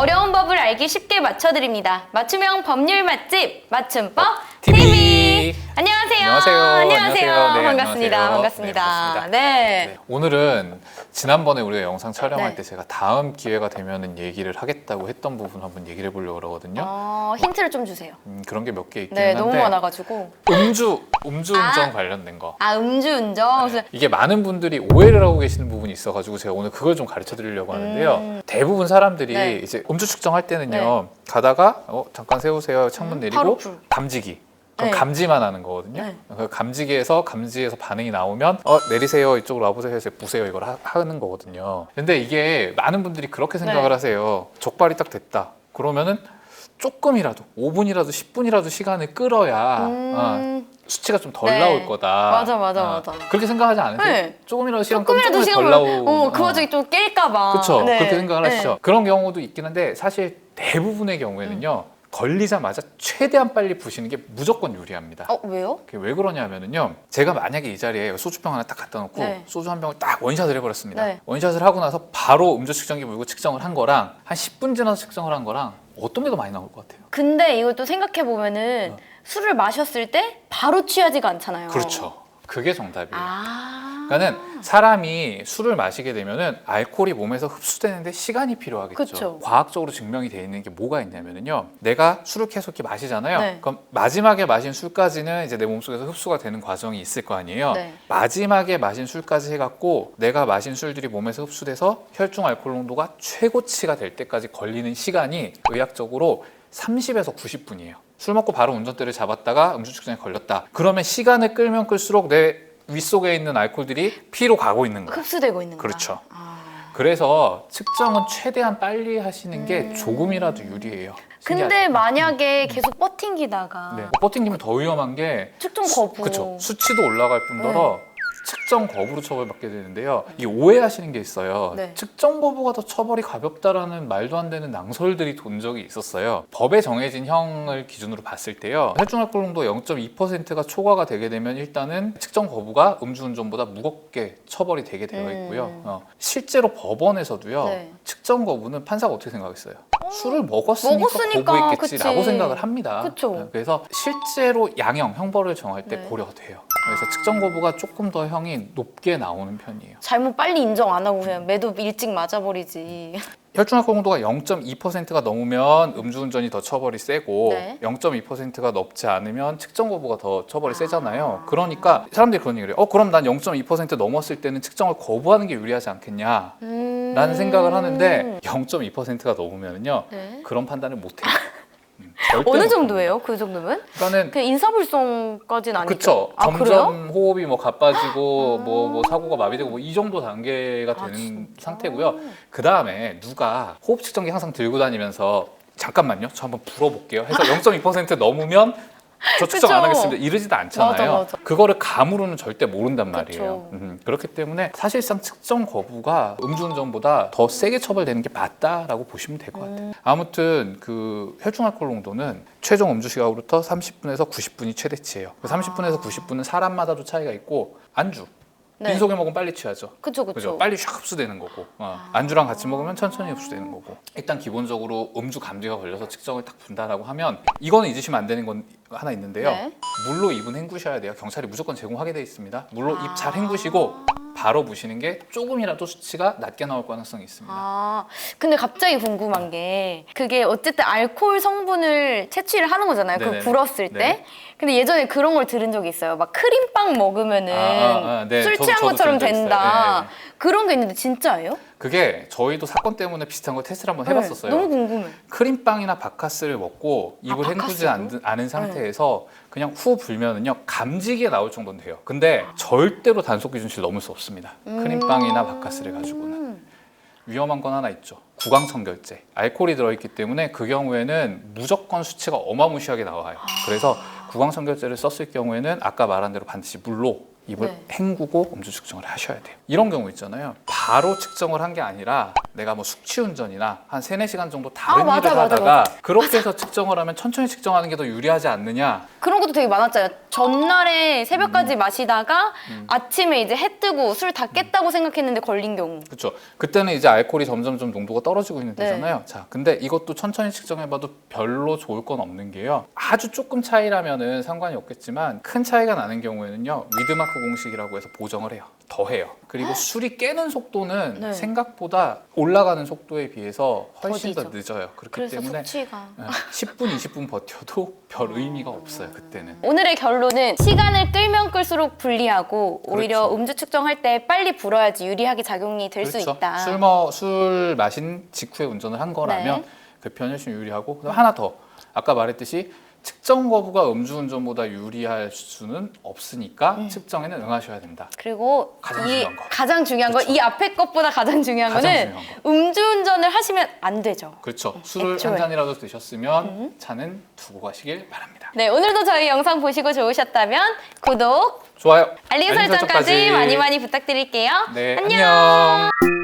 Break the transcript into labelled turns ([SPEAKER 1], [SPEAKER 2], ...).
[SPEAKER 1] 어려운 법을 알기 쉽게 맞춰드립니다. 맞춤형 법률 맛집 맞춤법
[SPEAKER 2] TV.
[SPEAKER 1] 안녕하세요.
[SPEAKER 2] 안녕하세요.
[SPEAKER 1] 안녕하세요.
[SPEAKER 2] 안녕하세요. 네,
[SPEAKER 1] 반갑습니다.
[SPEAKER 2] 안녕하세요.
[SPEAKER 1] 반갑습니다.
[SPEAKER 2] 네, 반갑습니다.
[SPEAKER 1] 네.
[SPEAKER 2] 네, 오늘은 지난번에 우리가 영상 촬영할
[SPEAKER 1] 네.
[SPEAKER 2] 때 제가 다음 기회가 되면은 얘기를 하겠다고 했던 부분 한번 얘기를 해보려고 그러거든요.
[SPEAKER 1] 어, 힌트를 좀 주세요.
[SPEAKER 2] 음, 그런 게 몇 개 있긴
[SPEAKER 1] 네,
[SPEAKER 2] 한데
[SPEAKER 1] 너무 많아가지고.
[SPEAKER 2] 음주 음주 운전
[SPEAKER 1] 아.
[SPEAKER 2] 관련된 거.
[SPEAKER 1] 아, 음주 운전. 그래서
[SPEAKER 2] 이게 많은 분들이 오해를 하고 계시는 부분이 있어가지고 제가 오늘 그걸 좀 가르쳐 드리려고 하는데요.
[SPEAKER 1] 음.
[SPEAKER 2] 대부분 사람들이
[SPEAKER 1] 네.
[SPEAKER 2] 이제 음주 측정할 때는요. 가다가 어, 잠깐 세우세요. 창문
[SPEAKER 1] 음,
[SPEAKER 2] 내리고
[SPEAKER 1] 바로 불.
[SPEAKER 2] 감지기. 그럼
[SPEAKER 1] 네.
[SPEAKER 2] 감지만 하는 거거든요.
[SPEAKER 1] 네.
[SPEAKER 2] 그 감지기에서 감지에서 반응이 나오면 어 내리세요 이쪽으로 와보세요 해서 보세요 이걸 하, 하는 거거든요. 근데 이게 많은 분들이 그렇게 생각을
[SPEAKER 1] 네.
[SPEAKER 2] 하세요. 적발이 딱 됐다. 그러면은 조금이라도 5분이라도 10분이라도 시간을 끌어야 어,
[SPEAKER 1] 음,
[SPEAKER 2] 수치가 좀덜
[SPEAKER 1] 네.
[SPEAKER 2] 나올 거다.
[SPEAKER 1] 맞아, 맞아,
[SPEAKER 2] 어,
[SPEAKER 1] 맞아.
[SPEAKER 2] 그렇게 생각하지 않으세요?
[SPEAKER 1] 네.
[SPEAKER 2] 조금이라도 시간
[SPEAKER 1] 조금이라도 시간
[SPEAKER 2] 덜 나오.
[SPEAKER 1] 어, 그 와중에 좀 깰까 봐.
[SPEAKER 2] 그렇죠.
[SPEAKER 1] 네.
[SPEAKER 2] 그렇게 생각을
[SPEAKER 1] 네.
[SPEAKER 2] 하시죠. 그런 경우도 있긴 한데 사실 대부분의 경우에는요 걸리자마자 최대한 빨리 부시는 게 무조건 유리합니다.
[SPEAKER 1] 어, 왜요?
[SPEAKER 2] 그게 왜 그러냐면은요. 제가 만약에 이 자리에 소주병 하나 딱 갖다 놓고
[SPEAKER 1] 네.
[SPEAKER 2] 소주 한 병을 딱 원샷을 해버렸습니다.
[SPEAKER 1] 네.
[SPEAKER 2] 원샷을 하고 나서 바로 음주 측정기 물고 측정을 한 거랑 한 10분 지나서 측정을 한 거랑 어떤 게 더 많이 나올 것 같아요?
[SPEAKER 1] 근데 이것도 생각해 보면은 술을 마셨을 때 바로 취하지가 않잖아요.
[SPEAKER 2] 어. 그렇죠. 그게 정답이에요.
[SPEAKER 1] 아.
[SPEAKER 2] 그러니까는 사람이 술을 마시게 되면은 알코올이 몸에서 흡수되는데 시간이 필요하겠죠.
[SPEAKER 1] 그쵸.
[SPEAKER 2] 과학적으로 증명이 돼 있는 게 뭐가 있냐면은요. 내가 술을 계속 이렇게 마시잖아요.
[SPEAKER 1] 네.
[SPEAKER 2] 그럼 마지막에 마신 술까지는 이제 내 몸속에서 흡수가 되는 과정이 있을 거 아니에요.
[SPEAKER 1] 네.
[SPEAKER 2] 마지막에 마신 술까지 해갖고 내가 마신 술들이 몸에서 흡수돼서 혈중 알코올 농도가 최고치가 될 때까지 걸리는 시간이 의학적으로 30에서 90분이에요. 술 먹고 바로 운전대를 잡았다가 음주 측정에 걸렸다. 그러면 시간을 끌면 끌수록 내 윗속에 있는 알코올들이 피로 가고 있는 거예요.
[SPEAKER 1] 흡수되고 있는 거야.
[SPEAKER 2] 그렇죠.
[SPEAKER 1] 아.
[SPEAKER 2] 그래서 측정은 최대한 빨리 하시는 게
[SPEAKER 1] 음.
[SPEAKER 2] 조금이라도 유리해요.
[SPEAKER 1] 근데
[SPEAKER 2] 신기하죠?
[SPEAKER 1] 만약에 계속 버팅기다가
[SPEAKER 2] 네. 버팅기면 더 위험한 게
[SPEAKER 1] 측정 거부.
[SPEAKER 2] 그렇죠. 수치도 올라갈 뿐더러
[SPEAKER 1] 네.
[SPEAKER 2] 측정 거부로 처벌받게 되는데요. 이 오해하시는 게 있어요.
[SPEAKER 1] 네.
[SPEAKER 2] 측정 거부가 더 처벌이 가볍다라는 말도 안 되는 낭설들이 돈 적이 있었어요. 법에 정해진 형을 기준으로 봤을 때요. 혈중 알코올 농도 0.2%가 초과가 되게 되면 일단은 측정 거부가 음주운전보다 무겁게 처벌이 되게 되어 있고요.
[SPEAKER 1] 음.
[SPEAKER 2] 어, 실제로 법원에서도요.
[SPEAKER 1] 네.
[SPEAKER 2] 측정 거부는 판사가 어떻게 생각했어요? 술을 먹었으니까,
[SPEAKER 1] 먹었으니까,
[SPEAKER 2] 거부했겠지라고
[SPEAKER 1] 그치.
[SPEAKER 2] 생각을 합니다.
[SPEAKER 1] 그쵸.
[SPEAKER 2] 네, 그래서 실제로 양형 형벌을 정할 때
[SPEAKER 1] 네.
[SPEAKER 2] 고려가 돼요. 그래서 측정 거부가 조금 더 형이 높게 나오는 편이에요.
[SPEAKER 1] 잘못 빨리 인정 안 하고 그냥 매도 일찍 맞아버리지.
[SPEAKER 2] 혈중 알코올 농도가 0.2%가 넘으면 음주운전이 더 처벌이 세고
[SPEAKER 1] 네.
[SPEAKER 2] 0.2%가 넘지 않으면 측정 거부가 더 처벌이 세잖아요. 그러니까 사람들이 그런 얘기를 해요. 어 그럼 난 0.2% 넘었을 때는 측정을 거부하는 게 유리하지 않겠냐?
[SPEAKER 1] 음...
[SPEAKER 2] 라는 생각을 하는데 0.2%가 넘으면요
[SPEAKER 1] 네.
[SPEAKER 2] 그런 판단을 못 해요.
[SPEAKER 1] 어느
[SPEAKER 2] 못
[SPEAKER 1] 정도예요? 그 정도면?
[SPEAKER 2] 그러니까는
[SPEAKER 1] 그냥 인사불성까지는 아니죠.
[SPEAKER 2] 그쵸.
[SPEAKER 1] 아,
[SPEAKER 2] 점점
[SPEAKER 1] 그래요?
[SPEAKER 2] 호흡이 뭐 가빠지고
[SPEAKER 1] 아.
[SPEAKER 2] 뭐, 뭐 사고가 마비되고 뭐 이 정도 단계가
[SPEAKER 1] 아,
[SPEAKER 2] 되는
[SPEAKER 1] 진짜?
[SPEAKER 2] 상태고요. 그 다음에 누가 호흡 측정기 항상 들고 다니면서 잠깐만요. 저 한번 불어볼게요. 해서 0.2% 넘으면 저 측정 안
[SPEAKER 1] 그쵸.
[SPEAKER 2] 하겠습니다. 이러지도 않잖아요.
[SPEAKER 1] 맞아, 맞아.
[SPEAKER 2] 그거를 감으로는 절대 모른단 말이에요.
[SPEAKER 1] 그쵸.
[SPEAKER 2] 음, 그렇기 때문에 사실상 측정 거부가 음주운전보다 더 세게 처벌되는 게 맞다라고 보시면 될 것 같아요.
[SPEAKER 1] 음.
[SPEAKER 2] 아무튼 그 혈중 알코올 농도는 최종 음주 시각으로부터 30분에서 90분이 최대치예요. 그 30분에서 90분은 사람마다도 차이가 있고 안주.
[SPEAKER 1] 네.
[SPEAKER 2] 빈속에 먹으면 빨리 취하죠.
[SPEAKER 1] 그쵸,
[SPEAKER 2] 그죠?
[SPEAKER 1] 그쵸.
[SPEAKER 2] 빨리 샥 흡수되는 거고 어. 안주랑 같이 먹으면 천천히 흡수되는 거고 일단 기본적으로 음주 감지가 걸려서 측정을 딱 분다라고 하면 이거는 잊으시면 안 되는 건 하나 있는데요
[SPEAKER 1] 네.
[SPEAKER 2] 물로 입은 헹구셔야 돼요 경찰이 무조건 제공하게 돼 있습니다 물로
[SPEAKER 1] 아.
[SPEAKER 2] 입잘 헹구시고 바로 부시는 게 조금이라도 수치가 낮게 나올 가능성이 있습니다
[SPEAKER 1] 아, 근데 갑자기 궁금한 게 그게 어쨌든 알코올 성분을 채취를 하는 거잖아요. 그
[SPEAKER 2] 네네.
[SPEAKER 1] 불었을 때.
[SPEAKER 2] 네.
[SPEAKER 1] 근데 예전에 그런 걸 들은 적이 있어요. 막 크림빵 먹으면은
[SPEAKER 2] 아, 아, 아, 네.
[SPEAKER 1] 술
[SPEAKER 2] 저도-
[SPEAKER 1] 취한
[SPEAKER 2] 저도
[SPEAKER 1] 것처럼
[SPEAKER 2] 들은 적 있어요.
[SPEAKER 1] 된다.
[SPEAKER 2] 네, 네.
[SPEAKER 1] 그런 게 있는데 진짜예요?
[SPEAKER 2] 그게 저희도 사건 때문에 비슷한 거 테스트를 한번 해봤었어요
[SPEAKER 1] 네, 너무 궁금해.
[SPEAKER 2] 크림빵이나 바카스를 먹고 입을
[SPEAKER 1] 아,
[SPEAKER 2] 헹구지? 않, 않은 상태에서 그냥 후 불면은요 감지기에 나올 정도는 돼요. 근데 절대로 단속 기준치를 넘을 수 없습니다. 크림빵이나 바카스를 가지고는
[SPEAKER 1] 음.
[SPEAKER 2] 위험한 건 하나 있죠. 구강청결제 알코올이 들어있기 때문에 그 경우에는 무조건 수치가 어마무시하게 나와요. 그래서 구강청결제를 썼을 경우에는 아까 말한 대로 반드시 물로 입을
[SPEAKER 1] 네.
[SPEAKER 2] 헹구고 음주 측정을 하셔야 돼요. 이런 경우 있잖아요. 바로 측정을 한 게 아니라 내가 뭐 숙취 운전이나 한 3, 4시간 정도 다른
[SPEAKER 1] 아, 맞아,
[SPEAKER 2] 일을
[SPEAKER 1] 맞아,
[SPEAKER 2] 하다가 그렇게 해서 측정을 하면 천천히 측정하는 게 더 유리하지 않느냐
[SPEAKER 1] 그런 것도 되게 많았잖아요. 전날에
[SPEAKER 2] 음.
[SPEAKER 1] 새벽까지 마시다가 아침에 이제 해 뜨고 술 다 깼다고 생각했는데 걸린 경우.
[SPEAKER 2] 그렇죠. 그때는 이제 알코올이 점점 좀 농도가 떨어지고 있는
[SPEAKER 1] 네.
[SPEAKER 2] 데잖아요. 자, 근데 이것도 천천히 측정해봐도 별로 좋을 건 없는 게요. 아주 조금 차이라면은 상관이 없겠지만 큰 차이가 나는 경우에는요. 위드마크 공식이라고 해서 보정을 해요. 더해요. 그리고 술이 깨는 속도는
[SPEAKER 1] 네.
[SPEAKER 2] 생각보다 올라가는 속도에 비해서 훨씬 더
[SPEAKER 1] 더디죠.
[SPEAKER 2] 늦어요. 그렇기
[SPEAKER 1] 그래서
[SPEAKER 2] 때문에
[SPEAKER 1] 숙취가.
[SPEAKER 2] 예, 10분, 20분 버텨도 별 의미가 없어요. 그때는.
[SPEAKER 1] 오늘의 결론은 시간을 끌면 끌수록 불리하고 오히려
[SPEAKER 2] 그렇죠.
[SPEAKER 1] 음주 측정할 때 빨리 불어야지 유리하게 작용이 될수
[SPEAKER 2] 그렇죠.
[SPEAKER 1] 있다.
[SPEAKER 2] 술, 뭐, 술 마신 직후에 운전을 한 거라면
[SPEAKER 1] 네.
[SPEAKER 2] 그 편이 훨씬 유리하고 그다음 하나 더 아까 말했듯이 측정 거부가 음주운전보다 유리할 수는 없으니까
[SPEAKER 1] 음.
[SPEAKER 2] 측정에는 응하셔야 된다.
[SPEAKER 1] 그리고
[SPEAKER 2] 가장
[SPEAKER 1] 이
[SPEAKER 2] 중요한 거.
[SPEAKER 1] 가장 중요한 거이 앞에 것보다 가장 중요한
[SPEAKER 2] 가장
[SPEAKER 1] 거는
[SPEAKER 2] 중요한 거.
[SPEAKER 1] 음주운전을 하시면 안 되죠.
[SPEAKER 2] 그렇죠. 술을
[SPEAKER 1] 애초에.
[SPEAKER 2] 한 잔이라도 드셨으면 차는 두고 가시길 바랍니다.
[SPEAKER 1] 네, 오늘도 저희 영상 보시고 좋으셨다면 구독,
[SPEAKER 2] 좋아요.
[SPEAKER 1] 알림 설정까지 많이 많이 부탁드릴게요.
[SPEAKER 2] 네,
[SPEAKER 1] 안녕.
[SPEAKER 2] 안녕.